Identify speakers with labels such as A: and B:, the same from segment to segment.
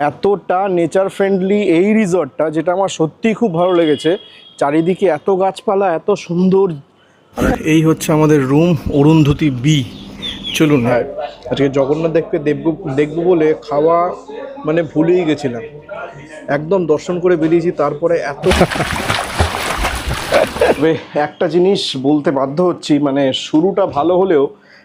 A: এতটা nature friendly এই রিসর্টটা যেটা আমার সত্যিই খুব ভালো লেগেছে। চারিদিকে এত গাছপালা এত সুন্দর। এই হচ্ছে আমাদের রুম অরুন্ধতী বি চলুন হ্যাঁ আজকে জগন্নাথ দেখতে দেখব দেখব বলে খাওয়া মানে ভুলেই গেছিলাম। একদম দর্শন করে বেরিয়েছি তারপরে এত একটা জিনিস বলতে বাধ্য হচ্ছি মানে শুরুটা ভালো হলেও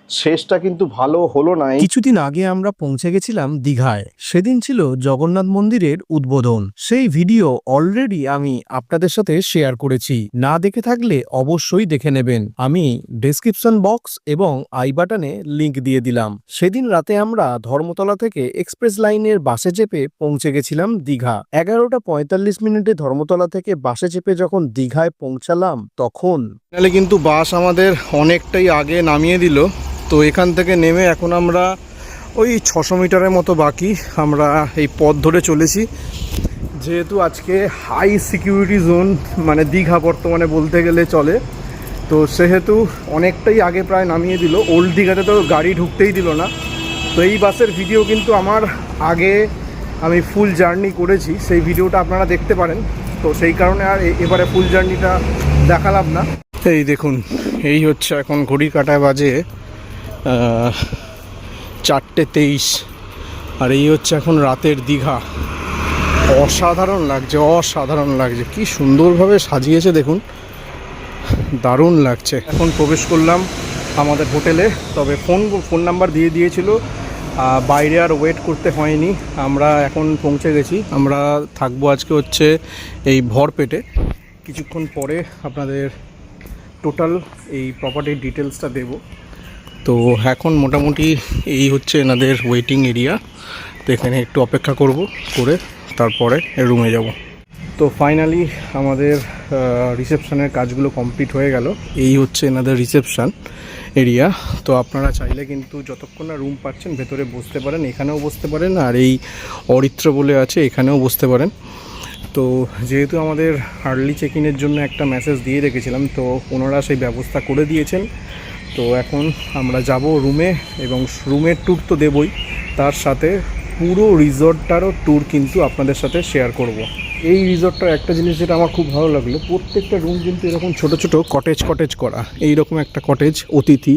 A: শেষটা কিন্তু ভালো হলো না
B: কিছুদিন আগে আমরা পৌঁছে গেছিলাম দীঘায়। সেদিন ছিল জগন্নাথ মন্দিরের উদ্বোধন। সেই ভিডিও অলরেডি আমি আপনাদের সাথে শেয়ার করেছি। না দেখে থাকলে অবশ্যই দেখে নেবেন। আমি ডেসক্রিপশন বক্স এবং আই বাটনে লিংক দিয়ে দিলাম। সেদিন রাতে আমরা ধর্মতলা থেকে এক্সপ্রেস লাইনের বাসে চেপে পৌঁছে গেছিলাম দীঘা। এগারোটা পঁয়তাল্লিশ মিনিটে ধর্মতলা থেকে বাসে চেপে যখন দীঘায় পৌঁছালাম তখন
A: কিন্তু বাস আমাদের অনেকটাই আগে নামিয়ে দিল। তো এখান থেকে নেমে এখন আমরা ওই ছশো মিটারের মতো বাকি আমরা এই পথ ধরে চলেছি। যেহেতু আজকে হাই সিকিউরিটি জোন মানে দীঘা বর্তমানে বলতে গেলে চলে। তো সেহেতু অনেকটাই আগে প্রায় নামিয়ে দিল। ওল্ড দীঘাতে তো গাড়ি ঢুকতেই দিল না। তো এই বাসের ভিডিও কিন্তু আমার আগে আমি ফুল জার্নি করেছি। সেই ভিডিওটা আপনারা দেখতে পারেন। তো সেই কারণে আর এবারে ফুল জার্নিটা দেখালাম না। এই দেখুন, এই হচ্ছে এখন ঘড়ি কাটায় বাজে চারটে তেইশ। আর এই হচ্ছে এখন রাতের দীঘা। অসাধারণ লাগছে অসাধারণ লাগছে। কি সুন্দরভাবে সাজিয়েছে দেখুন। দারুণ লাগছে। এখন প্রবেশ করলাম আমাদের হোটেলে। তবে ফোন ফোন নাম্বার দিয়ে দিয়েছিল। বাইরে আর ওয়েট করতে হয়নি। আমরা এখন পৌঁছে গেছি। আমরা থাকব আজকে হচ্ছে এই ভরপেটে। কিছুক্ষণ পরে আপনাদের টোটাল এই প্রপার্টির ডিটেলসটা দেব। তো এখন মোটামুটি এই হচ্ছে এনাদের ওয়েটিং এরিয়া তো এখানে একটু অপেক্ষা করব করে তারপরে রুমে যাব। তো ফাইনালি আমাদের রিসেপশানের কাজগুলো কমপ্লিট হয়ে গেল। এই হচ্ছে এনাদের রিসেপশান এরিয়া তো আপনারা চাইলে কিন্তু যতক্ষণ না রুম পাচ্ছেন, ভেতরে বসতে পারেন, এখানেও বসতে পারেন, আর এই অরিত্র বলে আছে, এখানেও বসতে পারেন। তো যেহেতু আমাদের আর্লি চেক ইনের জন্য একটা মেসেজ দিয়ে রেখেছিলাম, তো ওনারা সেই ব্যবস্থা করে দিয়েছেন। তো এখন আমরা যাব রুমে এবং রুমের ট্যুর তো দেবই। তার সাথে পুরো রিসর্টটারও ট্যুর কিন্তু আপনাদের সাথে শেয়ার করব। এই রিসর্টটার একটা জিনিস যেটা আমার খুব ভালো লাগল, প্রত্যেকটা রুম কিন্তু এরকম ছোট ছোট কটেজ কটেজ করা। এই রকম একটা কটেজ অতিথি।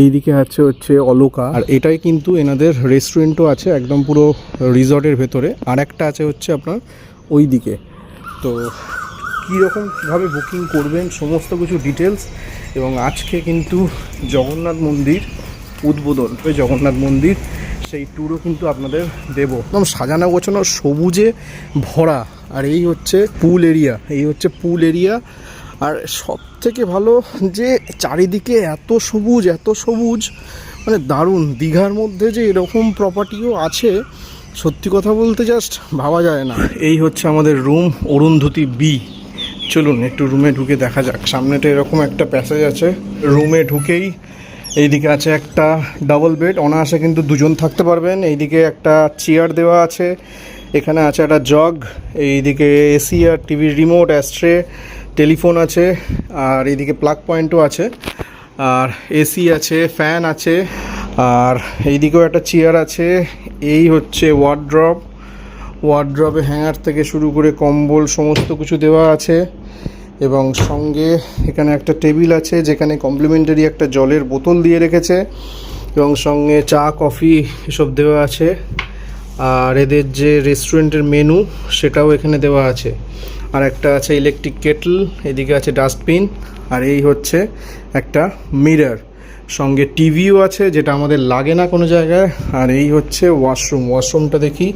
A: এইদিকে আছে হচ্ছে অলোকা। আর এটাই কিন্তু এনাদের রেস্টুরেন্টও আছে একদম পুরো রিসর্টের ভেতরে। আর একটা আছে হচ্ছে আপনার ওই দিকে তো কীরকম কীভাবে বুকিং করবেন, সমস্ত কিছু ডিটেলস এবং আজকে কিন্তু জগন্নাথ মন্দির উদ্বোধন ওই জগন্নাথ মন্দির সেই ট্যুরও কিন্তু আপনাদের দেব। একদম সাজানো গোছানো সবুজে ভরা আর এই হচ্ছে পুল এরিয়া এই হচ্ছে পুল এরিয়া আর সব থেকে ভালো যে চারিদিকে এত সবুজ এত সবুজ মানে দারুণ দীঘার মধ্যে যে এরকম প্রপার্টিও আছে সত্যি কথা বলতে জাস্ট ভাবা যায় না। এই হচ্ছে আমাদের রুম অরুন্ধতী বি চলুন, একটু রুমে ঢুকে দেখা যাক। সামনেটা এরকম একটা প্যাসেজ আছে। রুমে ঢুকেই এইদিকে আছে একটা ডাবল বেড অনায়াসে কিন্তু দুজন থাকতে পারবেন। এইদিকে একটা চেয়ার দেওয়া আছে। এখানে আছে একটা জগ এইদিকে এসি আর টিভির রিমোট অ্যাস্ট্রে টেলিফোন আছে। আর এইদিকে প্লাগ পয়েন্টও আছে। আর এসি আছে ফ্যান আছে। আর এইদিকেও একটা চেয়ার আছে। এই হচ্ছে ওয়ার্ড্রপ ওয়ার্ড্রপে হ্যাঙ্গার থেকে শুরু করে কম্বল, সমস্ত কিছু দেওয়া আছে। এবং সঙ্গে এখানে একটা টেবিল আছে, যেখানে কমপ্লিমেন্টারি একটা জলের বোতল দিয়ে রেখেছে। এবং সঙ্গে চা, কফি এসব দেওয়া আছে। আর এদের যে রেস্টুরেন্টের মেনু সেটাও এখানে দেওয়া আছে। আর একটা আছে ইলেকট্রিক কেটল এদিকে আছে ডাস্টবিন আর এই হচ্ছে একটা মিরার সঙ্গে টিভিও আছে, যেটা আমাদের লাগে না কোনো জায়গায়। আর এই হচ্ছে ওয়াশরুম ওয়াশরুমটা দেখি।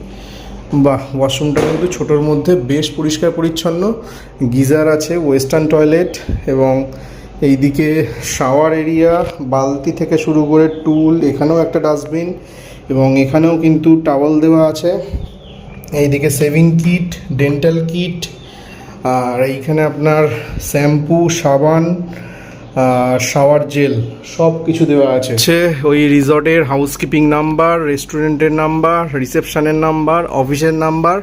A: বাহ ওয়াশরুমটা কিন্তু ছোটোর মধ্যে বেশ পরিষ্কার পরিচ্ছন্ন। গিজার আছে ওয়েস্টার্ন টয়লেট এবং এইদিকে শাওয়ার এরিয়া বালতি থেকে শুরু করে টুল এখানেও একটা ডাস্টবিন এবং এখানেও কিন্তু টাওয়াল দেওয়া আছে। এইদিকে সেভিং কিট ডেন্টাল কিট আর এইখানে আপনার শ্যাম্পু সাবান শাওয়ার জেল সব কিছু দেওয়া আছে। হচ্ছে ওই রিসর্টের হাউসকিপিং নাম্বার রেস্টুরেন্টের নাম্বার রিসেপশনের নাম্বার অফিসের নাম্বার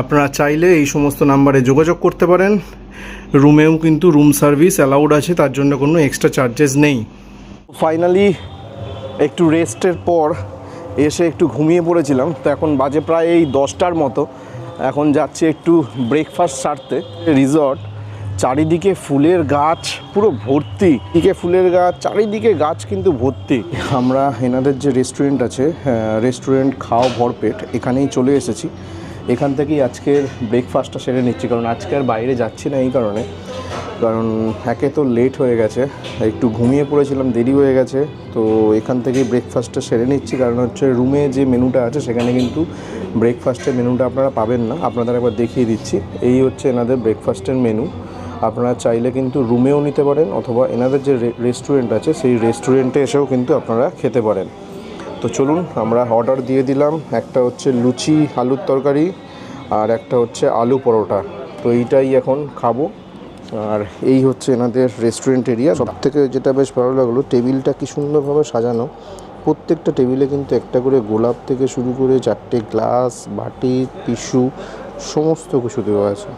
A: আপনারা চাইলে এই সমস্ত নাম্বারে যোগাযোগ করতে পারেন। রুমেও কিন্তু রুম সার্ভিস অ্যালাউড আছে তার জন্য কোনো এক্সট্রা চার্জেস নেই। ফাইনালি একটু রেস্টের পর এসে একটু ঘুমিয়ে পড়েছিলাম। তো এখন বাজে প্রায় এই দশটার মতো। এখন যাচ্ছি একটু ব্রেকফাস্ট সারতে। রিসর্ট চারিদিকে ফুলের গাছ, পুরো ভর্তি। দিকে ফুলের গাছ, চারিদিকে গাছ কিন্তু ভর্তি। আমরা এনাদের যে রেস্টুরেন্ট আছে রেস্টুরেন্ট খাও ভরপেট এখানেই চলে এসেছি। এখান থেকেই আজকের ব্রেকফাস্টটা সেরে নিচ্ছি, কারণ আজকে আর বাইরে যাচ্ছি না এই কারণে। কারণ একে তো লেট হয়ে গেছে একটু ঘুমিয়ে পড়েছিলাম, দেরি হয়ে গেছে। তো এখান থেকেই ব্রেকফাস্টটা সেরে নিচ্ছি, কারণ হচ্ছে রুমে যে মেনুটা আছে, সেখানে কিন্তু ব্রেকফাস্টের মেনুটা আপনারা পাবেন না। আপনাদের একবার দেখিয়ে দিচ্ছি, এই হচ্ছে এনাদের ব্রেকফাস্টের মেনু আপনারা চাইলে কিন্তু রুমেও নিতে পারেন অথবা এনাদের যে রেস্টুরেন্ট আছে, সেই রেস্টুরেন্টে এসেও কিন্তু আপনারা খেতে পারেন। তো চলুন, আমরা অর্ডার দিয়ে দিলাম। একটা হচ্ছে লুচি, আলুর তরকারি আর একটা হচ্ছে আলু পরোটা। তো এইটাই এখন খাব। আর এই হচ্ছে এনাদের রেস্টুরেন্ট এরিয়া সব থেকে যেটা বেশ ভালো লাগল, টেবিলটা কি সুন্দরভাবে সাজানো। প্রত্যেকটা টেবিলে কিন্তু একটা করে গোলাপ থেকে শুরু করে চারটে গ্লাস, বাটি, টিস্যু, সমস্ত কিছু দেওয়া আছে।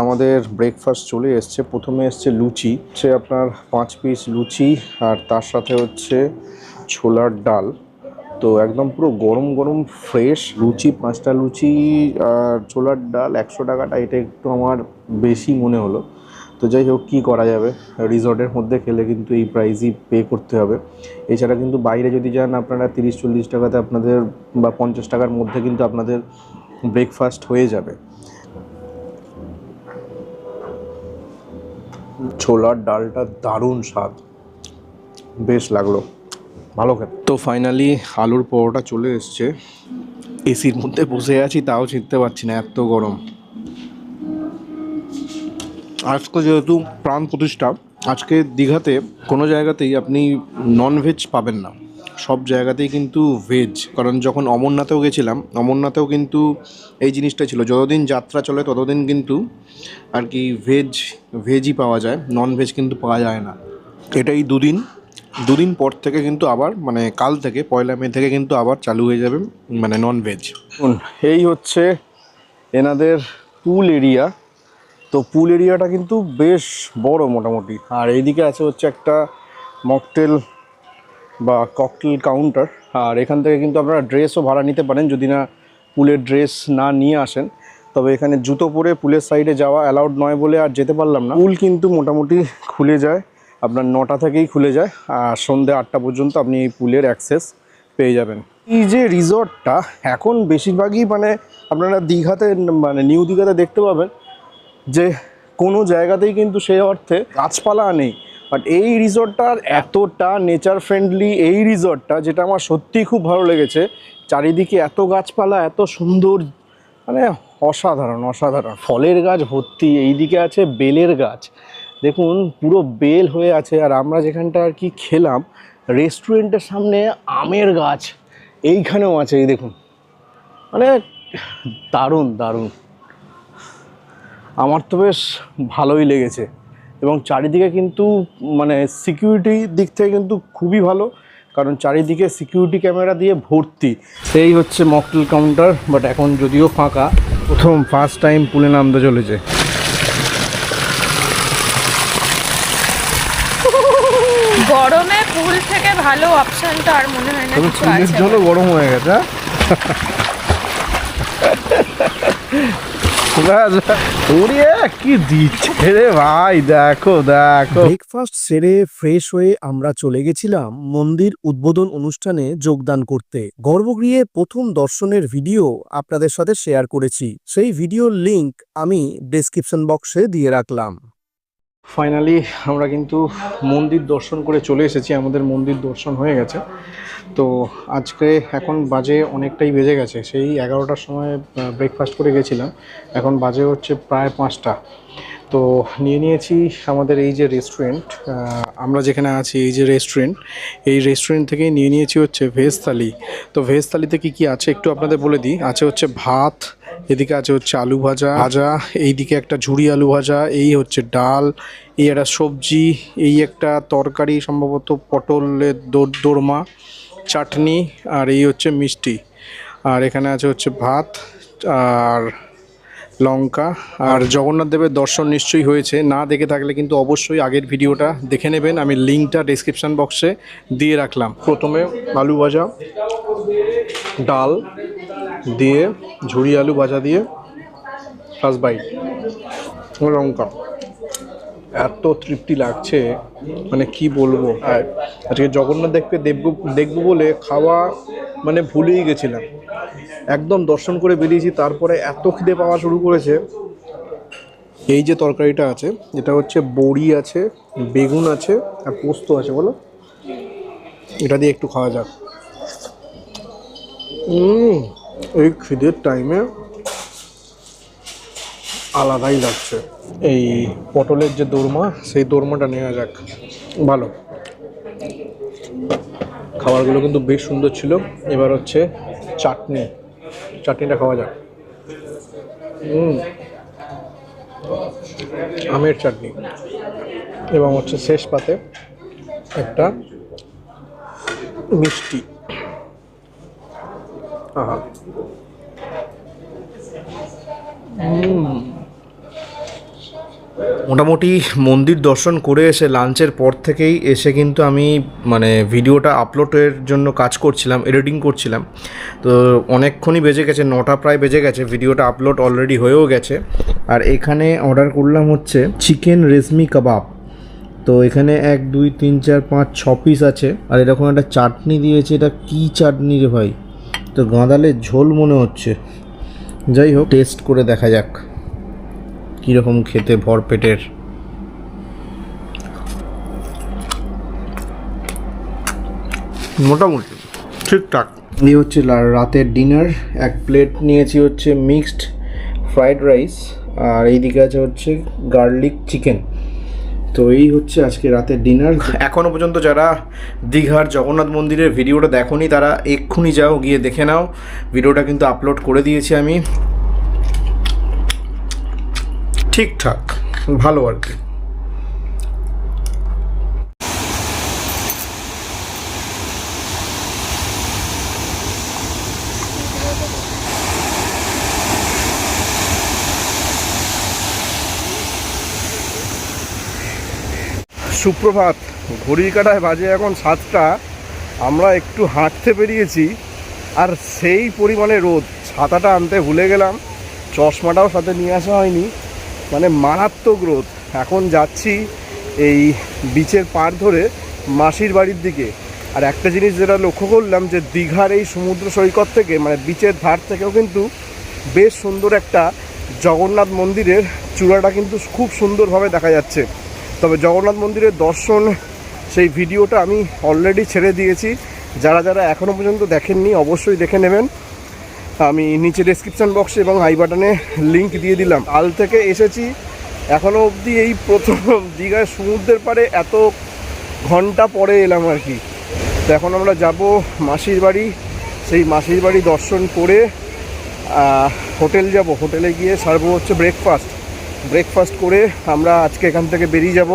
A: আমাদের ব্রেকফাস্ট চলে এসছে। প্রথমে এসছে লুচি। হচ্ছে আপনার পাঁচ পিস লুচি আর তার সাথে হচ্ছে ছোলার ডাল। তো একদম পুরো গরম গরম ফ্রেশ লুচি, পাঁচটা লুচি আর ছোলার ডাল একশো টাকাটা, এটা একটু আমার বেশি মনে হলো। তো যাই হোক, কী করা যাবে? রিসর্টের মধ্যে খেলে কিন্তু এই প্রাইসই পে করতে হবে। এছাড়া কিন্তু বাইরে যদি যান, আপনারা তিরিশ চল্লিশ টাকাতে আপনাদের বা পঞ্চাশ টাকার মধ্যে কিন্তু আপনাদের ব্রেকফাস্ট হয়ে যাবে। ছোলার ডালটা দারুণ স্বাদ। বেশ লাগল। ভালো খেতে। তো ফাইনালি আলুর পরোটা চলে এসছে। এসির মধ্যে বসে আছি, তাও চিনতে পারছি না, এত গরম। আজকে যেহেতু প্রাণ প্রতিষ্ঠা, আজকে দীঘাতে কোনো জায়গাতেই আপনি নন ভেজ পাবেন না। সব জায়গাতেই কিন্তু ভেজ কারণ যখন অমরনাথেও গেছিলাম, অমরনাথেও কিন্তু এই জিনিসটা ছিল। যতদিন যাত্রা চলে, ততদিন কিন্তু আর কি ভেজ ভেজই পাওয়া যায় নন ভেজ কিন্তু পাওয়া যায় না। এটাই দুদিন। দুদিন পর থেকে কিন্তু আবার মানে কাল থেকে, পয়লা মে থেকে কিন্তু আবার চালু হয়ে যাবে মানে নন ভেজ এই হচ্ছে এনাদের পুল এরিয়া তো পুল এরিয়াটা কিন্তু বেশ বড় মোটামুটি। আর এইদিকে আছে হচ্ছে একটা মকটেল বা ককটেল কাউন্টার আর এখান থেকে কিন্তু আপনারা ড্রেসও ভাড়া নিতে পারেন যদি না পুলের ড্রেস না নিয়ে আসেন। তবে এখানে জুতো পরে পুলের সাইডে যাওয়া অ্যালাউড নয় বলে আর যেতে পারলাম না। পুল কিন্তু মোটামুটি খুলে যায়, আপনার নটা থেকেই খুলে যায়, আর সন্ধ্যে আটটা পর্যন্ত আপনি এই পুলের অ্যাক্সেস পেয়ে যাবেন। এই যে রিসর্টটা এখন বেশিরভাগই মানে আপনারা দীঘাতে মানে নিউ দীঘাতে দেখতে পাবেন যে কোনো জায়গাতেই কিন্তু সেই অর্থে গাছপালা নেই। বাট এই রিসর্টটার এতটা নেচার ফ্রেন্ডলি এই রিসর্টটা যেটা আমার সত্যিই খুব ভালো লেগেছে। চারিদিকে এত গাছপালা, এত সুন্দর মানে অসাধারণ অসাধারণ। ফলের গাছ ভর্তি, এইদিকে আছে বেলের গাছ। দেখুন, পুরো বেল হয়ে আছে। আর আমরা যেখানটা আর কি খেলাম রেস্টুরেন্টের সামনে আমের গাছ, এইখানেও আছে, এই দেখুন। মানে দারুণ দারুণ। আমার তো বেশ ভালোই লেগেছে। এবং চারিদিকে কিন্তু মানে সিকিউরিটি দিক থেকে কিন্তু খুবই ভালো কারণ চারিদিকে সিকিউরিটি ক্যামেরা দিয়ে ভর্তি। সেই হচ্ছে মকটেল কাউন্টার বাট এখন যদিও ফাঁকা প্রথম ফার্স্ট টাইম পুলে নামতে চলেছে।
C: গরমে পুল থেকে ভালো অপশন তো আর মনে হয় না কিছু আছে।
A: গরম হয়ে গেছে হ্যাঁ? ব্যাস, ওরে কি দিচ্ছে রে ভাই? দেখো দেখো।
B: ব্রেকফাস্ট সেরে ফ্রেশ হয়ে আমরা চলে গেছিলাম মন্দির উদ্বোধন অনুষ্ঠানে যোগদান করতে। গর্ভগৃহে প্রথম দর্শনের ভিডিও আপনাদের সাথে শেয়ার করেছি। সেই ভিডিওর লিংক আমি ডেসক্রিপশন বক্সে দিয়ে রাখলাম।
A: ফাইনালি আমরা কিন্তু মন্দির দর্শন করে চলে এসেছি। আমাদের মন্দির দর্শন হয়ে গেছে। তো আজকে এখন বাজে অনেকটাই বেজে গেছে। সেই এগারোটার সময় ব্রেকফাস্ট করে গেছিলাম। এখন বাজে হচ্ছে প্রায় পাঁচটা। তো নিয়ে নিয়েছি আমাদের এই যে রেস্টুরেন্ট আমরা যেখানে আছি, এই যে রেস্টুরেন্ট এই রেস্টুরেন্ট থেকেই নিয়ে নিয়েছি হচ্ছে ভেজ থালি তো ভেজ থালিতে কী কী আছে একটু আপনাদের বলে দিই। আছে হচ্ছে ভাত, এদিকে আছে হচ্ছে আলু ভাজা ভাজা, এইদিকে একটা ঝুড়ি আলু ভাজা, এই হচ্ছে ডাল, এই একটা সবজি, এই একটা তরকারি, সম্ভবত পটলের দোর দোরমা, চাটনি, আর এই হচ্ছে মিষ্টি। আর এখানে আছে হচ্ছে ভাত, আর লঙ্কা আর জগন্নাথ দেবের দর্শন নিশ্চয়ই হয়েছে। না দেখে থাকলে কিন্তু অবশ্যই আগের ভিডিওটা দেখে নেবেন। আমি লিঙ্কটা ডিসক্রিপশান বক্সে দিয়ে রাখলাম। প্রথমে আলু ভাজা, ডাল দিয়ে ঝুড়ি আলু ভাজা দিয়ে ফার্স্ট বাইট লঙ্কা। এত তৃপ্তি লাগছে মানে কি বলব? আর আজকে জগন্নাথ দেখতে দেখব দেখব বলে খাওয়া মানে ভুলেই গেছিলাম। একদম দর্শন করে বেরিয়েছি, তারপরে এত খিদে পাওয়া শুরু করেছে। এই যে তরকারিটা আছে, এটা হচ্ছে বড়ি আছে, বেগুন আছে, আর পোস্ত আছে, বলো। এটা দিয়ে একটু খাওয়া যাক। এই খিদের টাইমে আলাদাই লাগছে। এই পটলের যে দোরমা, সেই দোরমাটা নেওয়া যাক। ভালো। খাবারগুলো কিন্তু বেশ সুন্দর ছিল। এবার হচ্ছে চাটনি। চাটনিটা খাওয়া যাক। হুম। আমের চাটনি। এবং হচ্ছে শেষ পাতে একটা মিষ্টি। আহা। মোটামুটি মন্দির দর্শন করে এসে লাঞ্চের পর থেকেই এসে কিন্তু আমি মানে ভিডিওটা আপলোডের জন্য কাজ করছিলাম, এডিটিং করছিলাম। তো অনেকক্ষণই বেজে গেছে, নটা প্রায় বেজে গেছে, ভিডিওটা আপলোড অলরেডি হয়েও গেছে। আর এখানে অর্ডার করলাম হচ্ছে চিকেন রেশমি কাবাব। তো এখানে এক, দুই, তিন, চার, পাঁচ, ছ পিস আছে। আর এরকম একটা চাটনি দিয়েছে, এটা কি চাটনি রে ভাই? তো গাঁদালের ঝোল মনে হচ্ছে। যাই হোক টেস্ট করে দেখা যাক। কীরকম খেতে ভর পেটের? মোটামুটি ঠিকঠাক। এই হচ্ছে রাতের ডিনার এক প্লেট নিয়েছি হচ্ছে মিক্সড ফ্রাইড রাইস আর এইদিকে আছে হচ্ছে গার্লিক চিকেন তো এই হচ্ছে আজকে রাতের ডিনার এখনও পর্যন্ত যারা দীঘার জগন্নাথ মন্দিরের ভিডিওটা দেখোনি তারা এক্ষুনি যাও গিয়ে দেখে নাও। ভিডিওটা কিন্তু আপলোড করে দিয়েছি আমি। ঠিকঠাক, ভালো আর কি। সুপ্রভাত, ঘড়ির কাটায় বাজে এখন সাতটা, আমরা একটু হাঁটতে বেরিয়েছি, আর সেই পরিমাণে রোদ। ছাতাটা আনতে ভুলে গেলাম, চশমাটাও সাথে নিয়ে আসা হয়নি। মানে মারাত্মক রোদ। এখন যাচ্ছি এই বিচের পার ধরে মাসির বাড়ির দিকে। আর একটা জিনিস যেটা লক্ষ্য করলাম যে দীঘার এই সমুদ্র সৈকত থেকে মানে বিচের ধার থেকেও কিন্তু বেশ সুন্দর একটা জগন্নাথ মন্দিরের চূড়াটা কিন্তু খুব সুন্দরভাবে দেখা যাচ্ছে। তবে জগন্নাথ মন্দিরের দর্শন, সেই ভিডিওটা আমি অলরেডি ছেড়ে দিয়েছি। যারা যারা এখনও পর্যন্ত দেখেননি, অবশ্যই দেখে নেবেন। আমি নিচে ডেসক্রিপশন বক্সে এবং আই বাটনে লিঙ্ক দিয়ে দিলাম। কাল থেকে এসেছি এখনও অবধি এই প্রথম দীঘার সমুদ্রের পাড়ে এত ঘণ্টা পরে এলাম আর কি। তো এখন আমরা যাব মাসির বাড়ি। সেই মাসির বাড়ি দর্শন করে হোটেল যাব। হোটেলে গিয়ে সারবো হচ্ছে ব্রেকফাস্ট ব্রেকফাস্ট করে আমরা আজকে এখান থেকে বেরিয়ে যাব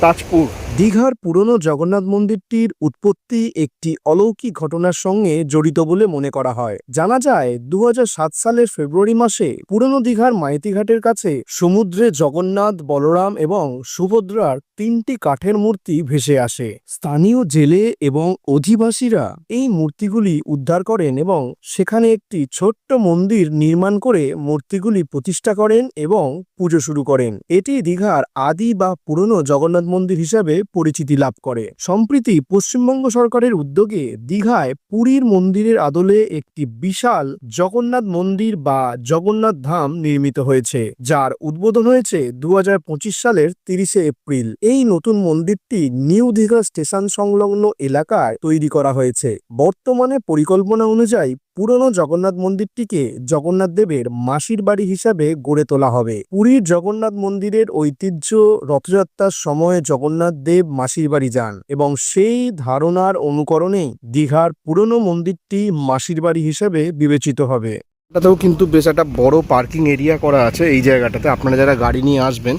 A: তাজপুর।
B: দীঘার পুরনো জগন্নাথ মন্দিরটির উৎপত্তি একটি অলৌকিক ঘটনার সঙ্গে জড়িত বলে মনে করা হয়। জানা যায় দু হাজার সাত সালের ফেব্রুয়ারি মাসে পুরনো দীঘার মাইতিঘাটের কাছে সমুদ্রে জগন্নাথ, বলরাম এবং সুভদ্রার তিনটি কাঠের মূর্তি ভেসে আসে। স্থানীয় জেলে এবং অধিবাসীরা এই মূর্তিগুলি উদ্ধার করেন এবং সেখানে একটি ছোট্ট মন্দির নির্মাণ করে মূর্তিগুলি প্রতিষ্ঠা করেন এবং পুজো শুরু করেন। এটি দীঘার আদি বা পুরনো জগন্নাথ মন্দির হিসাবে পরিচিতি লাভ করে। সম্প্রতি পশ্চিমবঙ্গ সরকারের উদ্যোগে দীঘায় পুরীর মন্দিরের আদলে একটি বিশাল জগন্নাথ মন্দির বা জগন্নাথ ধাম নির্মিত হয়েছে, যার উদ্বোধন হয়েছে দু হাজার পঁচিশ সালের তিরিশে এপ্রিল। এই নতুন মন্দিরটি নিউ দীঘা স্টেশন সংলগ্ন এলাকায় তৈরি করা হয়েছে। বর্তমানে পরিকল্পনা অনুযায়ী পুরনো জগন্নাথ মন্দিরটিকে জগন্নাথ দেবের মাসির বাড়ি হিসাবে গড়ে তোলা হবে। পুরীর জগন্নাথ মন্দিরের ঐতিহ্য রথযাত্রার সময় জগন্নাথ দেব মাসির বাড়ি যান এবং সেই ধারণার অনুকরণেই দীঘার পুরনো মন্দিরটি মাসির বাড়ি হিসাবে বিবেচিত হবে।
A: এটাতেও কিন্তু বেশ একটা বড় পার্কিং এরিয়া করা আছে এই জায়গাটাতে। আপনারা যারা গাড়ি নিয়ে আসবেন,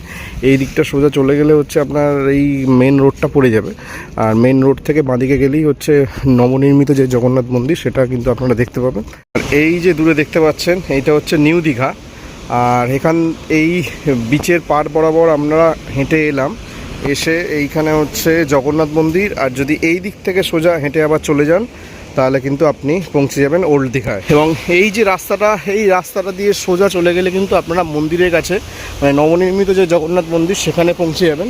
A: এই দিকটা সোজা চলে গেলে হচ্ছে আপনার এই মেন রোডটা পড়ে যাবে। আর মেন রোড থেকে বাঁদিকে গেলেই হচ্ছে নবনির্মিত যে জগন্নাথ মন্দির, সেটা কিন্তু আপনারা দেখতে পাবেন। আর এই যে দূরে দেখতে পাচ্ছেন, এইটা হচ্ছে নিউ দীঘা। আর এখান, এই বিচের পার বরাবর আমরা হেঁটে এলাম। এসে এইখানে হচ্ছে জগন্নাথ মন্দির। আর যদি এই দিক থেকে সোজা হেঁটে আবার চলে যান তাহলে কিন্তু আপনি পৌঁছে যাবেন ওল্ড দীঘায়। এবং এই যে রাস্তাটা, এই রাস্তাটা দিয়ে সোজা চলে গেলে কিন্তু আপনারা মন্দিরের কাছে মানে নবনির্মিত যে জগন্নাথ মন্দির, সেখানে পৌঁছে যাবেন।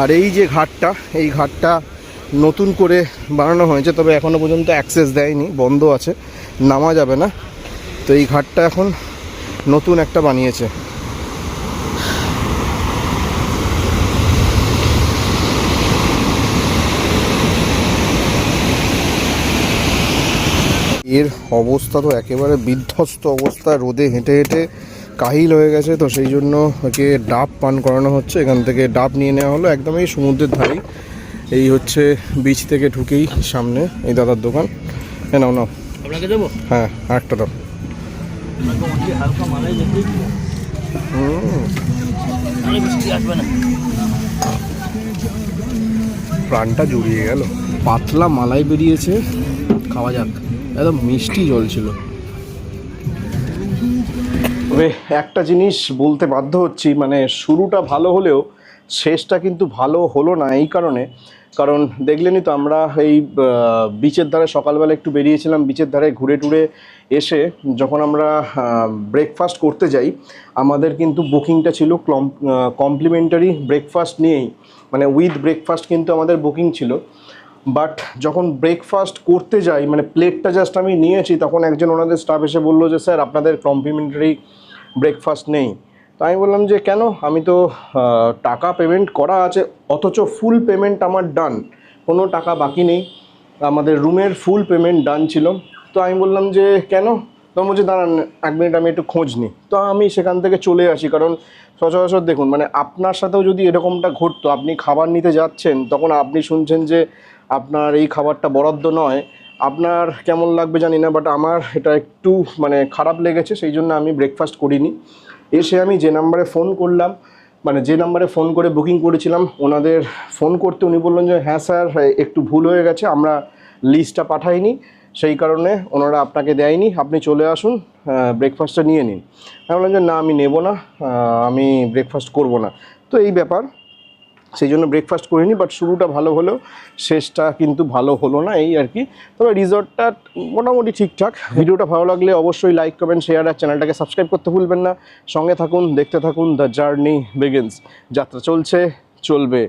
A: আর এই যে ঘাটটা, এই ঘাটটা নতুন করে বানানো হয়েছে, তবে এখনও পর্যন্ত অ্যাক্সেস দেয়নি, বন্ধ আছে, নামা যাবে না। তো এই ঘাটটা এখন নতুন একটা বানিয়েছে। এর অবস্থা তো একেবারে বিধ্বস্ত অবস্থা রোদে হেঁটে হেঁটে কাহিল হয়ে গেছে তো সেই জন্য ওকে ডাব পান করানো হচ্ছে। এখান থেকে ডাব নিয়ে নেওয়া হলো একদমই সমুদ্রের ধারেই। এই হচ্ছে বিচ থেকে ঢুকেই সামনে এই দাদার দোকান। হ্যাঁ নাও নাও।
D: আপনাকে দেবো?
A: হ্যাঁ একটা দাও। প্রাণটা জুড়িয়ে গেল। পাতলা মালাই বেরিয়েছে। খাওয়া যাক। একদম মিষ্টি জল ছিল। একটা জিনিস বলতে বাধ্য হচ্ছি মানে শুরুটা ভালো হলেও শেষটা কিন্তু ভালো হলো না এই কারণে। কারণ দেখলেনই তো আমরা এই বিচের ধারে সকালবেলা একটু বেরিয়েছিলাম, বিচের ধারে ঘুরে টুরে এসে যখন আমরা ব্রেকফাস্ট করতে যাই, আমাদের কিন্তু বুকিংটা ছিল কমপ্লিমেন্টারি ব্রেকফাস্ট নিয়েই। মানে উইথ ব্রেকফাস্ট কিন্তু আমাদের বুকিং ছিল। বাট যখন ব্রেকফাস্ট করতে যাই মানে প্লেটটা জাস্ট আমি নিয়েছি, তখন একজন ওনাদের স্টাফ এসে বলল যে, স্যার, আপনাদের কমপ্লিমেন্টারি ব্রেকফাস্ট নেই। তো আমি বললাম যে, কেন? আমি তো টাকা পেমেন্ট করা আছে, অথচ ফুল পেমেন্ট আমার ডান কোনো টাকা বাকি নেই। আমাদের রুমের ফুল পেমেন্ট ডান ছিল। তো আমি বললাম যে, কেন? তো বলছে দাঁড়ান, এক মিনিট আমি একটু খোঁজ নিই। তো আমি সেখান থেকে চলে আসি, কারণ সচরাচর দেখুন মানে আপনার সাথেও যদি এরকমটা ঘটতো, আপনি খাবার নিতে যাচ্ছেন, তখন আপনি শুনছেন যে আপনার এই খাবারটা বরাদ্দ নয়। আপনার কেমন লাগবে জানি না বাট আমার এটা একটু মানে খারাপ লেগেছে, সেই জন্য আমি ব্রেকফাস্ট করিনি। এসে আমি যে নাম্বারে ফোন করলাম মানে যে নাম্বারে ফোন করে বুকিং করেছিলাম, ওনাদের ফোন করতে উনি বললেন যে হ্যাঁ স্যার একটু ভুল হয়ে গেছে, আমরা লিস্টটা পাঠাইনি। সেই কারণে ওনারা আপনাকে দেয়নি। আপনি চলে আসুন ব্রেকফাস্টটা নিয়ে নিন। আমি বললাম যে, না, আমি নেব না আমি ব্রেকফাস্ট করব না। তো এই ব্যাপার। সেই জন্য ব্রেকফাস্ট করিনি বাট শুরুটা ভালো হলেও শেষটা কিন্তু ভালো হলো না, এই আর কি। তবে রিসর্টটা মোটামুটি ঠিকঠাক। ভিডিওটা ভালো লাগলে অবশ্যই লাইক কমেন্ট শেয়ার আর চ্যানেলটাকে সাবস্ক্রাইব করতে ভুলবেন না। সঙ্গে থাকুন, দেখতে থাকুন দ্য জার্নি বিগিনস যাত্রা চলছে, চলবে।